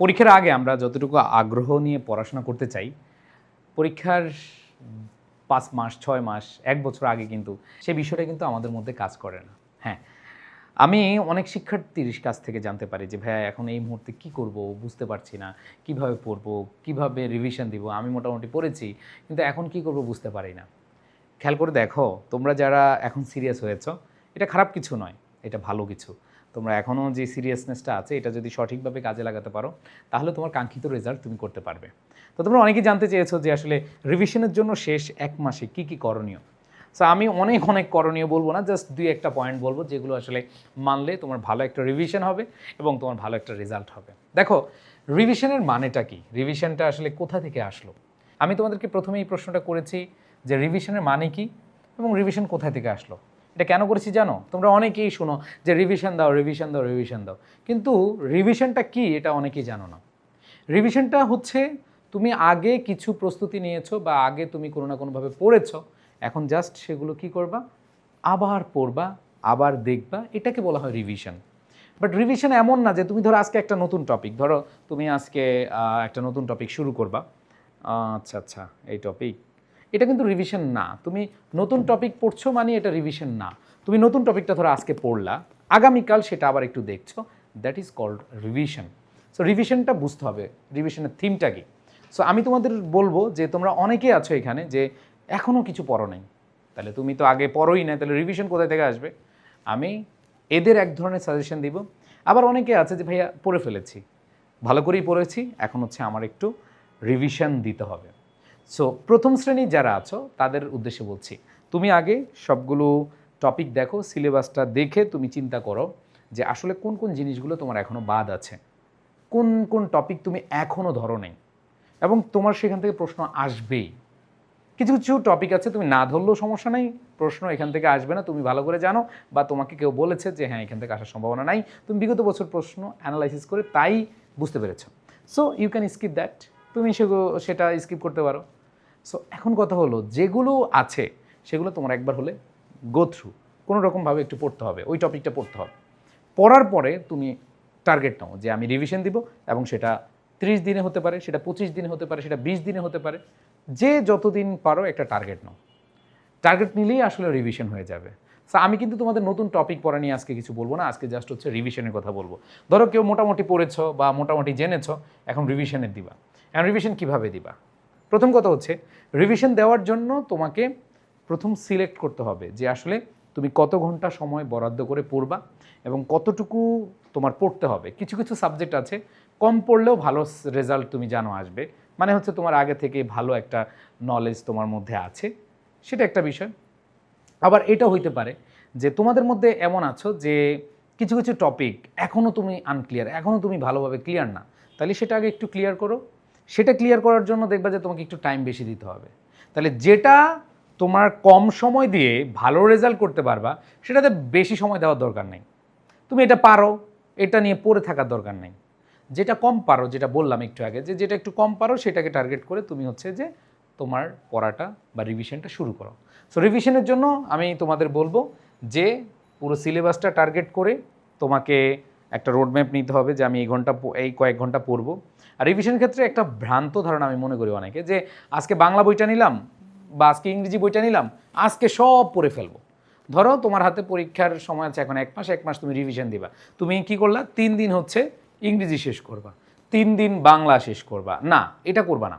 পরীক্ষার আগে আমরা যতটুকু আগ্রহ নিয়ে পড়াশোনা করতে চাই, পরীক্ষার পাঁচ মাস, ছয় মাস, এক বছর আগে কিন্তু সে বিষয়টা কিন্তু আমাদের মধ্যে কাজ করে না। হ্যাঁ আমি অনেক শিক্ষার্থীর কাছ থেকে জানতে পারি যে, ভাইয়া, এখন এই মুহূর্তে কি করব? বুঝতে পারছি না। কীভাবে পড়ব? কীভাবে রিভিশন দিব? আমি মোটামুটি পড়েছি, কিন্তু এখন কি করব বুঝতে পারি না। খেয়াল করে দেখো, তোমরা যারা এখন সিরিয়াস হয়েছো, এটা খারাপ কিছু নয়, এটা ভালো কিছু। তোমরা এখনও যে সিরিয়াসনেসটা আছে, এটা যদি সঠিকভাবে কাজে লাগাতে পারো, তাহলে তোমার কাঙ্ক্ষিত রেজাল্ট তুমি করতে পারবে। তো তোমরা অনেকেই জানতে চেয়েছো যে আসলে রিভিশনের জন্য শেষ এক মাসে কি কি করণীয়? সো আমি অনেক অনেক করণীয় বলব না জাস্ট দুই একটা পয়েন্ট বলব যেগুলো আসলে মানলে তোমার ভালো একটা রিভিশন হবে এবং তোমার ভালো একটা রেজাল্ট হবে। দেখো রিভিশনের মানেটা কি? রিভিশনটা আসলে কোথা থেকে আসলো? আমি তোমাদেরকে প্রথমে এই প্রশ্নটা করেছি যে রিভিশনের মানে কি এবং রিভিশন কোথা থেকে আসলো? এটা কেন করেছি জানো? তোমরা অনেকেই শোনো যে রিভিশন দাও রিভিশন দাও রিভিশন দাও। কিন্তু রিভিশনটা কি এটা অনেকেই জানো না। রিভিশনটা হচ্ছে তুমি আগে কিছু প্রস্তুতি নিয়েছো বা আগে তুমি কোনো না কোনোভাবে পড়েছো, এখন জাস্ট সেগুলো কি করবা? আবার পড়বা, আবার দেখবা, এটাকে বলা হয় রিভিশন বাট রিভিশন এমন না যে তুমি ধরো আজকে একটা নতুন টপিক ধরো তুমি আজকে একটা নতুন টপিক শুরু করবা। আচ্ছা আচ্ছা এই টপিক এটা কিন্তু রিভিশন না। তুমি নতুন টপিক পড়ছো মানে এটা রিভিশন না। তুমি নতুন টপিকটা ধরো আজকে পড়লা, আগামীকাল সেটা আবার একটু দেখছ। That is called revision so রিভিশনটা বুঝতে হবে। রিভিশনের থিমটা কি? সো আমি তোমাদের বলব যে তোমরা অনেকে আছো এখানে যে এখনও কিছু পড়ো নাই। তাহলে তুমি তো আগে পড়োই না তাহলে রিভিশন কোথায় থেকে আসবে? আমি এদের এক ধরনের সাজেশন দিব। আবার অনেকে আছে যে, ভাইয়া, পড়ে ফেলেছি। ভালো করেই পড়েছি, এখন হচ্ছে আমার একটু রিভিশন দিতে হবে। সো প্রথম শ্রেণির যারা আছো, তাদের উদ্দেশ্যে বলছি, তুমি আগে সবগুলো টপিক দেখো সিলেবাসটা দেখে তুমি চিন্তা করো যে আসলে কোন কোন জিনিসগুলো তোমার এখনও বাদ আছে। কোন কোন টপিক তুমি এখনও ধরো নেই। এবং তোমার সেখান থেকে প্রশ্ন আসবেই। কিছু কিছু টপিক আছে, তুমি না ধরলেও সমস্যা নেই, প্রশ্ন এখান থেকে আসবে না, তুমি ভালো করে জানো, বা তোমাকে কেউ বলেছে যে হ্যাঁ এখান থেকে আসার সম্ভাবনা নাই, তুমি বিগত বছর প্রশ্ন অ্যানালাইসিস করে তাই বুঝতে পেরেছ। So you can skip that তুমি সেটা স্কিপ করতে পারো। সো এখন কথা হলো, যেগুলো আছে, সেগুলো তোমার একবার হলে গো থ্রু কোনো রকমভাবে একটু পড়তে হবে, ওই টপিকটা পড়তে হবে। পড়ার পরে তুমি টার্গেট নাও যে আমি রিভিশন দিব এবং সেটা ত্রিশ দিনে হতে পারে, সেটা পঁচিশ দিনে হতে পারে, সেটা বিশ দিনে হতে পারে। যে যতদিন পারো একটা টার্গেট নাও। টার্গেট নিলেই আসলে রিভিশন হয়ে যাবে। সো আমি কিন্তু তোমাদের নতুন টপিক পড়া নিয়ে আজকে কিছু বলব না, আজকে জাস্ট হচ্ছে রিভিশনের কথা বলব। ধরো কেউ মোটামুটি পড়েছ বা মোটামুটি জেনেছো, এখন রিভিশনের দিবা। এখন রিভিশন কীভাবে দিবা? প্রথম কথা হচ্ছে রিভিশন দেওয়ার জন্য তোমাকে প্রথম সিলেক্ট করতে হবে যে আসলে তুমি কত ঘণ্টা সময় বরাদ্দ করে পড়বা এবং কতটুকু তোমার পড়তে হবে। কিছু কিছু সাবজেক্ট আছে, কম পড়লেও ভালো রেজাল্ট তুমি জানো আসবে। মানে হচ্ছে তোমার আগে থেকে ভালো একটা নলেজ তোমার মধ্যে আছে। সেটা একটা বিষয়। আবার এটা হইতে পারে যে তোমাদের মধ্যে এমন আছো যে কিছু কিছু টপিক এখনও তুমি আনক্লিয়ার এখনও তুমি ভালোভাবে ক্লিয়ার না। তাহলে সেটা আগে একটু ক্লিয়ার করো। সেটা ক্লিয়ার করার জন্য দেখবা যে তোমাকে একটু টাইম বেশি দিতে হবে। তাহলে যেটা তোমার কম সময় দিয়ে ভালো রেজাল্ট করতে পারবা, সেটাতে বেশি সময় দেওয়ার দরকার নেই। তুমি এটা পারো, এটা নিয়ে পড়ে থাকার দরকার নেই। যেটা কম পারো, যেটা বললাম একটু আগে, যে যেটা একটু কম পারো, সেটাকে টার্গেট করে তুমি হচ্ছে যে তোমার পড়াটা বা রিভিশনটা শুরু করো। সো রিভিশনের জন্য আমি তোমাদের বলব যে পুরো সিলেবাসটা টার্গেট করে তোমাকে একটা রোডম্যাপ নিতে হবে যে আমি এই ঘণ্টা এই কয়েক ঘণ্টা পড়ব। আর রিভিশনের ক্ষেত্রে একটা ভ্রান্ত ধারণা আমি মনে করি অনেকে, যে আজকে বাংলা বইটা নিলাম বা আজকে ইংরেজি বইটা নিলাম, আজকে সব পড়ে ফেলব। ধরো তোমার হাতে পরীক্ষার সময় আছে এখন, এক মাস এক মাস তুমি রিভিশন দিবা। তুমি কি করলা? তিন দিন হচ্ছে ইংরেজি শেষ করবা। তিন দিন বাংলা শেষ করবা। না, এটা করবা না।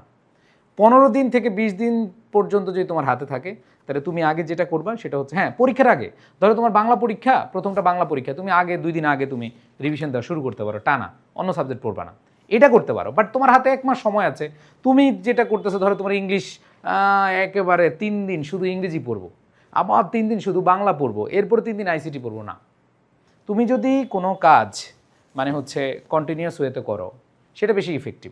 পনেরো দিন থেকে বিশ দিন পর্যন্ত যদি তোমার হাতে থাকে, তাহলে তুমি আগে যেটা করবা সেটা হচ্ছে হ্যাঁ পরীক্ষার আগে। ধরো তোমার বাংলা পরীক্ষা, প্রথমটা বাংলা পরীক্ষা, তুমি আগে, দুই দিন আগে তুমি রিভিশন দেওয়া শুরু করতে পারো, টানা। অন্য সাবজেক্ট পড়বা না। এটা করতে পারো। বাট তোমার হাতে এক মাস সময় আছে। তুমি যেটা করতেছো, ধরো তোমার ইংলিশ একেবারে তিন দিন শুধু ইংরেজি পড়ব। আবার তিন দিন শুধু বাংলা পড়ব। এরপরে তিন দিন আইসিটি পড়ব না। তুমি যদি কোনো কাজ মানে হচ্ছে কন্টিনিউয়াস ওয়েতে করো, সেটা বেশি ইফেক্টিভ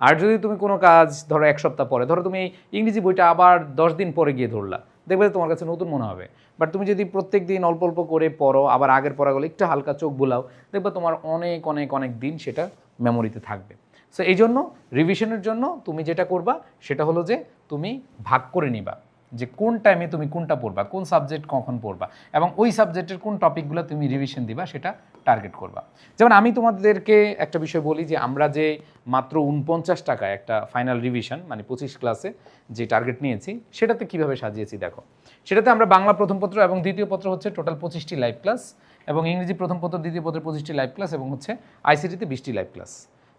আর যদি তুমি কোনো কাজ, ধরো এক সপ্তাহ পরে, ধরো তুমি ইংরেজি বইটা আবার দশ দিন পরে গিয়ে ধরলা, দেখবে তোমার কাছে নতুন মনে হবে। বাট তুমি যদি প্রত্যেক দিন অল্প অল্প করে পড়ো, আবার আগের পড়াগুলো একটু হালকা চোখ বোলাও, দেখবে তোমার অনেক অনেক অনেক দিন সেটা মেমোরিতে থাকবে। সো এই জন্য রিভিশনের জন্য তুমি যেটা করবা, সেটা হলো যে তুমি ভাগ করে নিবা যে কোন টাইমে তুমি কোনটা পড়বা, কোন সাবজেক্ট কখন পড়বা এবং ওই সাবজেক্টের কোন টপিকগুলো তুমি রিভিশন দিবা, সেটা টার্গেট করবা। যেমন আমি তোমাদেরকে একটা বিষয় বলি যে আমরা যে মাত্র উনপঞ্চাশ টাকায় একটা ফাইনাল রিভিশন মানে পঁচিশ ক্লাসে যে টার্গেট নিয়েছি, সেটাতে কীভাবে সাজিয়েছি দেখো। সেটাতে আমরা বাংলা প্রথম পত্র এবং দ্বিতীয় পত্র হচ্ছে টোটাল পঁচিশটি লাইভ ক্লাস এবং ইংরেজি প্রথম পত্র, দ্বিতীয় পত্র পঁচিশটি লাইভ ক্লাস এবং হচ্ছে আইসিটিতে বিশটি লাইভ ক্লাস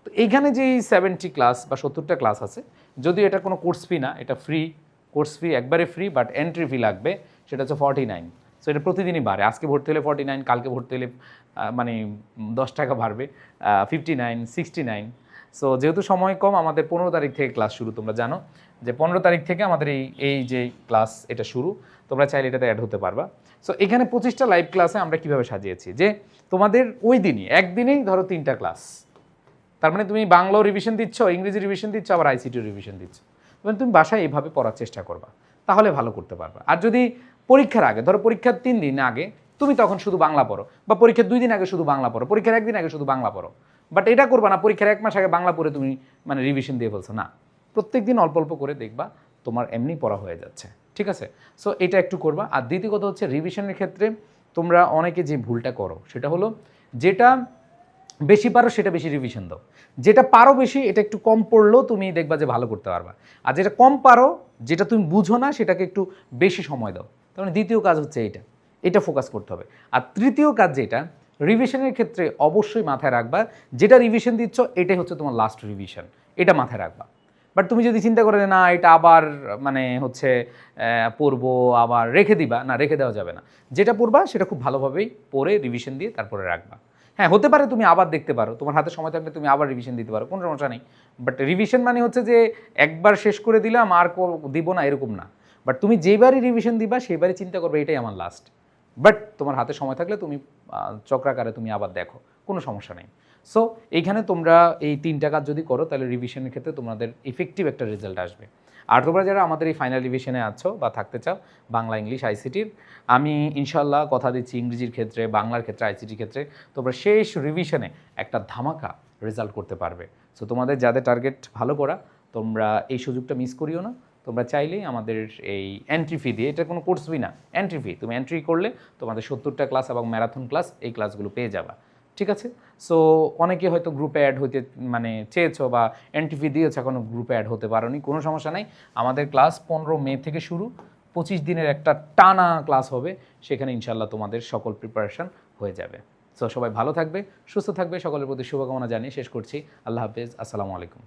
তো এইখানে যে সেভেন্টি ক্লাস বা সত্তরটা ক্লাস আছে, যদিও এটা কোনো কোর্স ফি না, এটা ফ্রি কোর্স ফি একবারে ফ্রি বাট এন্ট্রি ফি লাগবে, সেটা হচ্ছে ফর্টি নাইন সো এটা প্রতিদিনই বাড়ে। আজকে ভর্তি হলে ফর্টি নাইন কালকে ভর্তি হলে মানে দশ টাকা বাড়বে। Fifty nine sixty nine so যেহেতু সময় কম, আমাদের পনেরো তারিখ থেকে ক্লাস শুরু, তোমরা জানো যে পনেরো তারিখ থেকে আমাদের এই এই যে ক্লাস, এটা শুরু। তোমরা চাইলে এটাতে অ্যাড হতে পারবা। সো এখানে পঁচিশটা লাইভ ক্লাসে আমরা কীভাবে সাজিয়েছি? যে তোমাদের ওই দিনই, একদিনেই ধরো তিনটা ক্লাস তার মানে তুমি বাংলাও রিভিশন দিচ্ছ, ইংরেজি রিভিশন দিচ্ছ, আবার আইসিটিও রিভিশন দিচ্ছ। মানে তুমি বাসায় এভাবে পড়ার চেষ্টা করবা। তাহলে ভালো করতে পারবে। আর যদি পরীক্ষার আগে, ধরো পরীক্ষার তিন দিন আগে, তুমি তখন শুধু বাংলা পড়ো, বা পরীক্ষার দুই দিন আগে শুধু বাংলা পড়ো, পরীক্ষার একদিন আগে শুধু বাংলা পড়ো। বাট এটা করবা না, পরীক্ষার এক মাস আগে বাংলা পড়ে তুমি মানে রিভিশন দিয়ে ফেলছো। না প্রত্যেক দিন অল্প অল্প করে দেখবা তোমার এমনি পড়া হয়ে যাচ্ছে। ঠিক আছে? সো এটা একটু করবা। আর দ্বিতীয় কথা হচ্ছে রিভিশনের ক্ষেত্রে তোমরা অনেকে যে ভুলটা করো, সেটা হলো যেটা বেশি পারো, সেটা বেশি রিভিশন দাও। যেটা পারো বেশি, এটা একটু কম পড়লেও তুমি দেখবা যে ভালো করতে পারবা। আর যেটা কম পারো, যেটা তুমি বুঝো না, সেটাকে একটু বেশি সময় দাও। তার মানে দ্বিতীয় কাজ হচ্ছে এইটা। এটা ফোকাস করতে হবে। আর তৃতীয় কাজ যেটা রিভিশনের ক্ষেত্রে অবশ্যই মাথায় রাখবা, যেটা রিভিশন দিচ্ছ, এটাই হচ্ছে তোমার লাস্ট রিভিশন এটা মাথায় রাখবা। বাট তুমি যদি চিন্তা করে না, এটা আবার মানে হচ্ছে পড়ব, আবার রেখে দিবা, না, রেখে দেওয়া যাবে না। যেটা পড়বা, সেটা খুব ভালোভাবেই পড়ে রিভিশন দিয়ে তারপরে রাখবা। হ্যাঁ হতে পারে তুমি আবার দেখতে পারো। তোমার হাতে সময় থাকলে তুমি আবার রিভিশন দিতে পারো, কোনো সমস্যা নেই। বাট রিভিশন মানে হচ্ছে যে, একবার শেষ করে দিলাম, আর দিব না, এরকম না। বাট তুমি যেবারই রিভিশন দিবা সেইবারই চিন্তা করবে, এটাই আমার লাস্ট বাট তোমার হাতে সময় থাকলে তুমি চক্রাকারে তুমি আবার দেখো, কোনো সমস্যা নেই। সো এইখানে তোমরা এই তিনটা কাজ যদি করো, তাহলে রিভিশনের ক্ষেত্রে তোমাদের ইফেক্টিভ একটা রেজাল্ট আসবে। আর তোমরা যারা আমাদের এই ফাইনাল রিভিশনে আছো বা থাকতে চাও, বাংলা ইংলিশ আইসিটির আমি ইনশাল্লাহ কথা দিচ্ছি ইংরেজির ক্ষেত্রে, বাংলার ক্ষেত্রে আইসিটির ক্ষেত্রে, তোমরা শেষ রিভিশনে একটা ধামাকা রেজাল্ট করতে পারবে। সো তোমাদের যাদের টার্গেট ভালো করা, তোমরা এই সুযোগটা মিস করিও না। তোমরা চাইলেই আমাদের এই এন্ট্রি ফি দিয়ে, এটা কোনো কোর্স ফি না এন্ট্রি ফি তুমি এন্ট্রি করলে তোমাদের সত্তরটা ক্লাস এবং ম্যারাথন ক্লাস এই ক্লাসগুলো পেয়ে যাবা। ঠিক আছে? সো অনেকে হয়তো গ্রুপে অ্যাড হইতে মানে চেয়েছো বা এন্ট্রি ফি দিয়েছ, এখনও গ্রুপে অ্যাড হতে পারোনি, কোনো সমস্যা নাই। আমাদের ক্লাস পনেরো মে থেকে শুরু, পঁচিশ দিনের একটা টানা ক্লাস হবে, সেখানে ইনশাল্লাহ তোমাদের সকল প্রিপারেশান হয়ে যাবে। সো সবাই ভালো থাকবে, সুস্থ থাকবে, সকলের প্রতি শুভকামনা জানিয়ে শেষ করছি। আল্লাহ হাফেজ, আসসালামু আলাইকুম।